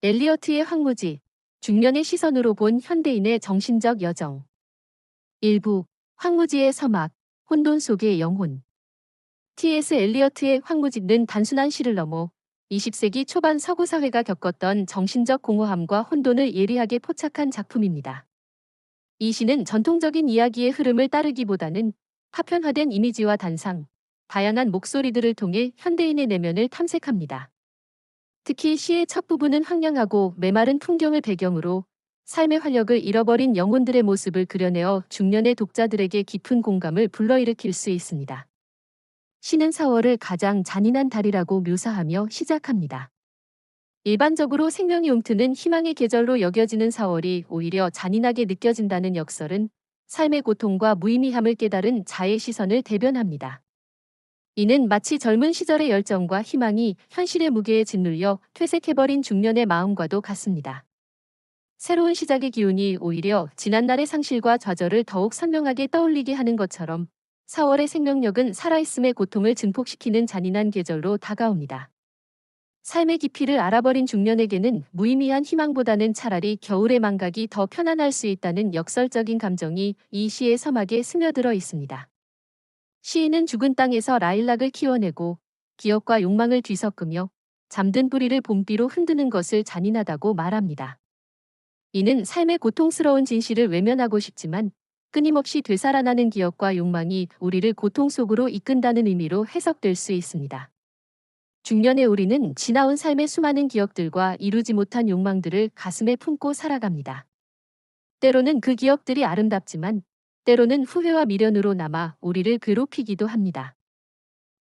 엘리어트의 황무지, 중년의 시선으로 본 현대인의 정신적 여정. 일부, 황무지의 서막, 혼돈 속의 영혼. T.S. 엘리어트의 황무지는 단순한 시를 넘어 20세기 초반 서구 사회가 겪었던 정신적 공허함과 혼돈을 예리하게 포착한 작품입니다. 이 시는 전통적인 이야기의 흐름을 따르기보다는 파편화된 이미지와 단상, 다양한 목소리들을 통해 현대인의 내면을 탐색합니다. 특히 시의 첫 부분은 황량하고 메마른 풍경을 배경으로 삶의 활력을 잃어버린 영혼들의 모습을 그려내어 중년의 독자들에게 깊은 공감을 불러일으킬 수 있습니다. 시는 4월을 가장 잔인한 달이라고 묘사하며 시작합니다. 일반적으로 생명이 움트는 희망의 계절로 여겨지는 4월이 오히려 잔인하게 느껴진다는 역설은 삶의 고통과 무의미함을 깨달은 자의 시선을 대변합니다. 이는 마치 젊은 시절의 열정과 희망이 현실의 무게에 짓눌려 퇴색해버린 중년의 마음과도 같습니다. 새로운 시작의 기운이 오히려 지난날의 상실과 좌절을 더욱 선명하게 떠올리게 하는 것처럼 4월의 생명력은 살아있음의 고통을 증폭시키는 잔인한 계절로 다가옵니다. 삶의 깊이를 알아버린 중년에게는 무의미한 희망보다는 차라리 겨울의 망각이 더 편안할 수 있다는 역설적인 감정이 이 시의 서막에 스며들어 있습니다. 시인은 죽은 땅에서 라일락을 키워내고 기억과 욕망을 뒤섞으며 잠든 뿌리를 봄비로 흔드는 것을 잔인하다고 말합니다. 이는 삶의 고통스러운 진실을 외면하고 싶지만 끊임없이 되살아나는 기억과 욕망이 우리를 고통 속으로 이끈다는 의미로 해석될 수 있습니다. 중년의 우리는 지나온 삶의 수많은 기억들과 이루지 못한 욕망들을 가슴에 품고 살아갑니다. 때로는 그 기억들이 아름답지만 때로는 후회와 미련으로 남아 우리를 괴롭히기도 합니다.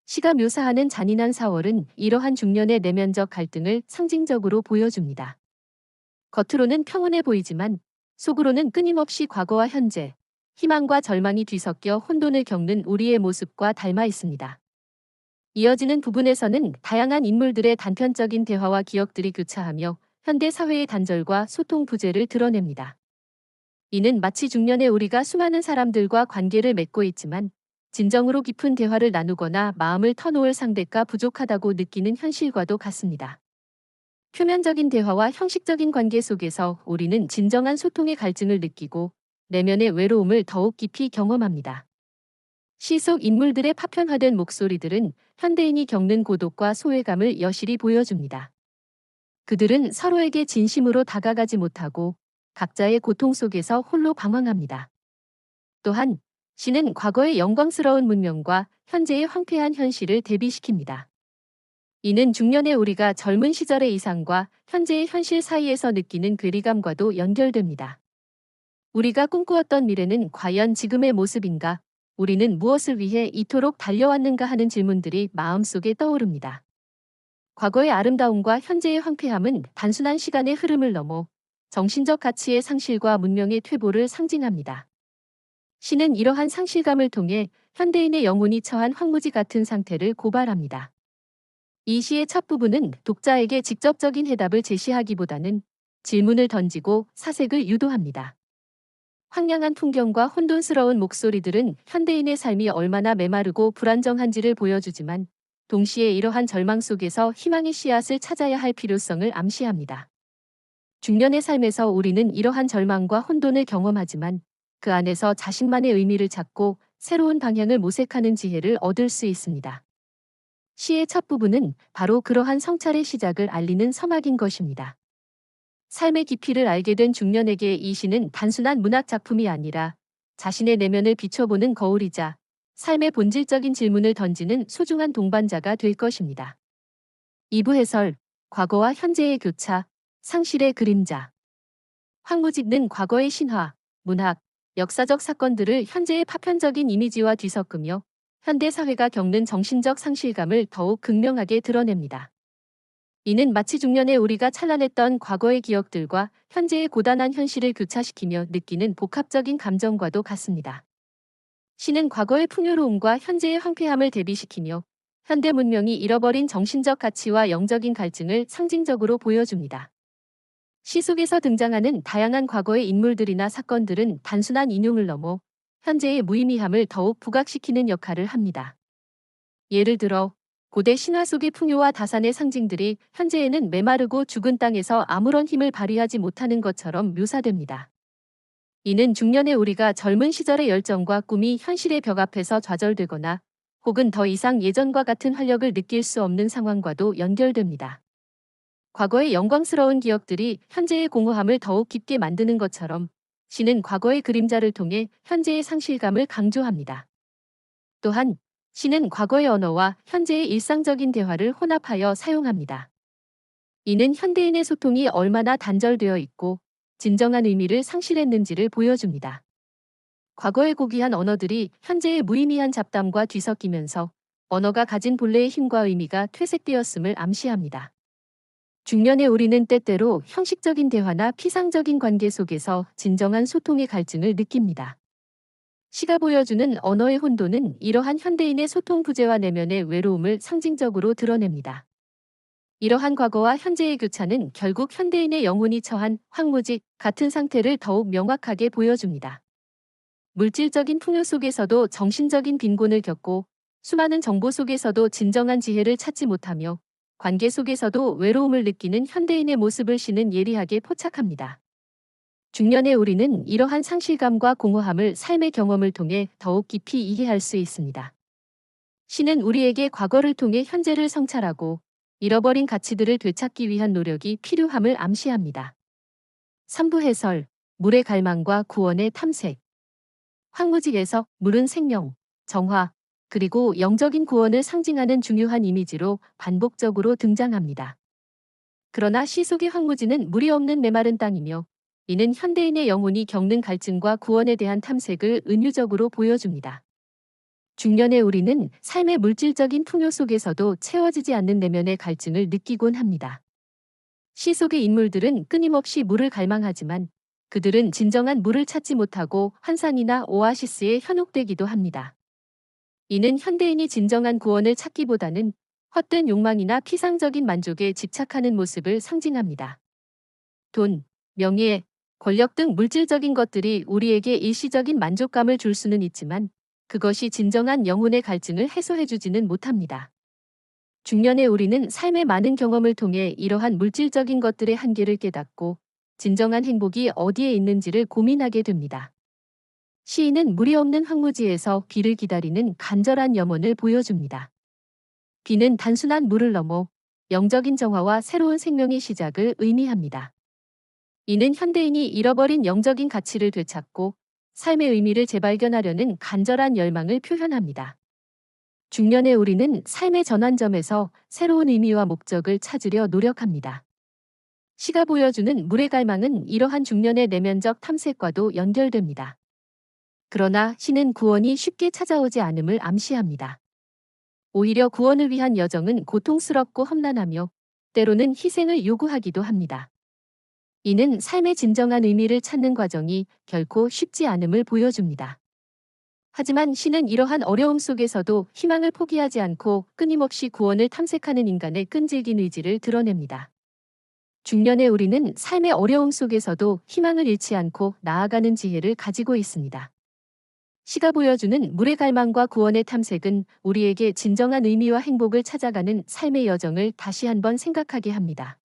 시가 묘사하는 잔인한 4월은 이러한 중년의 내면적 갈등을 상징적으로 보여줍니다. 겉으로는 평온해 보이지만 속으로는 끊임없이 과거와 현재, 희망과 절망이 뒤섞여 혼돈을 겪는 우리의 모습과 닮아 있습니다. 이어지는 부분에서는 다양한 인물들의 단편적인 대화와 기억들이 교차하며 현대 사회의 단절과 소통 부재를 드러냅니다. 이는 마치 중년의 우리가 수많은 사람들과 관계를 맺고 있지만 진정으로 깊은 대화를 나누거나 마음을 터놓을 상대가 부족하다고 느끼는 현실과도 같습니다. 표면적인 대화와 형식적인 관계 속에서 우리는 진정한 소통의 갈증을 느끼고 내면의 외로움을 더욱 깊이 경험합니다. 시 속 인물들의 파편화된 목소리들은 현대인이 겪는 고독과 소외감을 여실히 보여줍니다. 그들은 서로에게 진심으로 다가가지 못하고 각자의 고통 속에서 홀로 방황합니다. 또한 시는 과거의 영광스러운 문명과 현재의 황폐한 현실을 대비시킵니다. 이는 중년의 우리가 젊은 시절의 이상과 현재의 현실 사이에서 느끼는 괴리감과도 연결됩니다. 우리가 꿈꾸었던 미래는 과연 지금의 모습인가? 우리는 무엇을 위해 이토록 달려왔는가 하는 질문들이 마음속에 떠오릅니다. 과거의 아름다움과 현재의 황폐함은 단순한 시간의 흐름을 넘어 정신적 가치의 상실과 문명의 퇴보를 상징합니다. 시는 이러한 상실감을 통해 현대인의 영혼이 처한 황무지 같은 상태를 고발합니다. 이 시의 첫 부분은 독자에게 직접적인 해답을 제시하기보다는 질문을 던지고 사색을 유도합니다. 황량한 풍경과 혼돈스러운 목소리들은 현대인의 삶이 얼마나 메마르고 불안정한지를 보여주지만 동시에 이러한 절망 속에서 희망의 씨앗을 찾아야 할 필요성을 암시합니다. 중년의 삶에서 우리는 이러한 절망과 혼돈을 경험하지만 그 안에서 자신만의 의미를 찾고 새로운 방향을 모색하는 지혜를 얻을 수 있습니다. 시의 첫 부분은 바로 그러한 성찰의 시작을 알리는 서막인 것입니다. 삶의 깊이를 알게 된 중년에게 이 시는 단순한 문학 작품이 아니라 자신의 내면을 비춰보는 거울이자 삶의 본질적인 질문을 던지는 소중한 동반자가 될 것입니다. 2부 해설, 과거와 현재의 교차, 상실의 그림자. 황무직는 과거의 신화, 문학, 역사적 사건들을 현재의 파편적인 이미지와 뒤섞으며 현대 사회가 겪는 정신적 상실감을 더욱 극명하게 드러냅니다. 이는 마치 중년의 우리가 찬란했던 과거의 기억들과 현재의 고단한 현실을 교차시키며 느끼는 복합적인 감정과도 같습니다. 시는 과거의 풍요로움과 현재의 황폐함을 대비시키며 현대 문명이 잃어버린 정신적 가치와 영적인 갈증을 상징적으로 보여줍니다. 시 속에서 등장하는 다양한 과거의 인물들이나 사건들은 단순한 인용을 넘어 현재의 무의미함을 더욱 부각시키는 역할을 합니다. 예를 들어 고대 신화 속의 풍요와 다산의 상징들이 현재에는 메마르고 죽은 땅에서 아무런 힘을 발휘하지 못하는 것처럼 묘사됩니다. 이는 중년의 우리가 젊은 시절의 열정과 꿈이 현실의 벽 앞에서 좌절되거나 혹은 더 이상 예전과 같은 활력을 느낄 수 없는 상황과도 연결됩니다. 과거의 영광스러운 기억들이 현재의 공허함을 더욱 깊게 만드는 것처럼 시는 과거의 그림자를 통해 현재의 상실감을 강조합니다. 또한 시는 과거의 언어와 현재의 일상적인 대화를 혼합하여 사용합니다. 이는 현대인의 소통이 얼마나 단절되어 있고 진정한 의미를 상실했는지를 보여줍니다. 과거의 고귀한 언어들이 현재의 무의미한 잡담과 뒤섞이면서 언어가 가진 본래의 힘과 의미가 퇴색되었음을 암시합니다. 중년의 우리는 때때로 형식적인 대화나 피상적인 관계 속에서 진정한 소통의 갈증을 느낍니다. 시가 보여주는 언어의 혼돈은 이러한 현대인의 소통 부재와 내면의 외로움을 상징적으로 드러냅니다. 이러한 과거와 현재의 교차는 결국 현대인의 영혼이 처한 황무지 같은 상태를 더욱 명확하게 보여줍니다. 물질적인 풍요 속에서도 정신적인 빈곤을 겪고 수많은 정보 속에서도 진정한 지혜를 찾지 못하며 관계 속에서도 외로움을 느끼는 현대인의 모습을 시는 예리하게 포착합니다. 중년의 우리는 이러한 상실감과 공허함을 삶의 경험을 통해 더욱 깊이 이해할 수 있습니다. 시는 우리에게 과거를 통해 현재를 성찰하고 잃어버린 가치들을 되찾기 위한 노력이 필요함을 암시합니다. 3부 해설, 물의 갈망과 구원의 탐색 황무지에서 물은 생명, 정화, 그리고 영적인 구원을 상징하는 중요한 이미지로 반복적으로 등장합니다. 그러나 시 속의 황무지는 물이 없는 메마른 땅이며 이는 현대인의 영혼이 겪는 갈증과 구원에 대한 탐색을 은유적으로 보여줍니다. 중년의 우리는 삶의 물질적인 풍요 속에서도 채워지지 않는 내면의 갈증을 느끼곤 합니다. 시 속의 인물들은 끊임없이 물을 갈망하지만 그들은 진정한 물을 찾지 못하고 환상이나 오아시스에 현혹되기도 합니다. 이는 현대인이 진정한 구원을 찾기보다는 헛된 욕망이나 피상적인 만족에 집착하는 모습을 상징합니다. 돈, 명예, 권력 등 물질적인 것들이 우리에게 일시적인 만족감을 줄 수는 있지만 그것이 진정한 영혼의 갈증을 해소해주지는 못합니다. 중년의 우리는 삶의 많은 경험을 통해 이러한 물질적인 것들의 한계를 깨닫고 진정한 행복이 어디에 있는지를 고민하게 됩니다. 시인은 물이 없는 황무지에서 비를 기다리는 간절한 염원을 보여줍니다. 비는 단순한 물을 넘어 영적인 정화와 새로운 생명의 시작을 의미합니다. 이는 현대인이 잃어버린 영적인 가치를 되찾고 삶의 의미를 재발견하려는 간절한 열망을 표현합니다. 중년의 우리는 삶의 전환점에서 새로운 의미와 목적을 찾으려 노력합니다. 시가 보여주는 물의 갈망은 이러한 중년의 내면적 탐색과도 연결됩니다. 그러나 시는 구원이 쉽게 찾아오지 않음을 암시합니다. 오히려 구원을 위한 여정은 고통스럽고 험난하며 때로는 희생을 요구하기도 합니다. 이는 삶의 진정한 의미를 찾는 과정이 결코 쉽지 않음을 보여줍니다. 하지만 시는 이러한 어려움 속에서도 희망을 포기하지 않고 끊임없이 구원을 탐색하는 인간의 끈질긴 의지를 드러냅니다. 중년의 우리는 삶의 어려움 속에서도 희망을 잃지 않고 나아가는 지혜를 가지고 있습니다. 시가 보여주는 물의 갈망과 구원의 탐색은 우리에게 진정한 의미와 행복을 찾아가는 삶의 여정을 다시 한번 생각하게 합니다.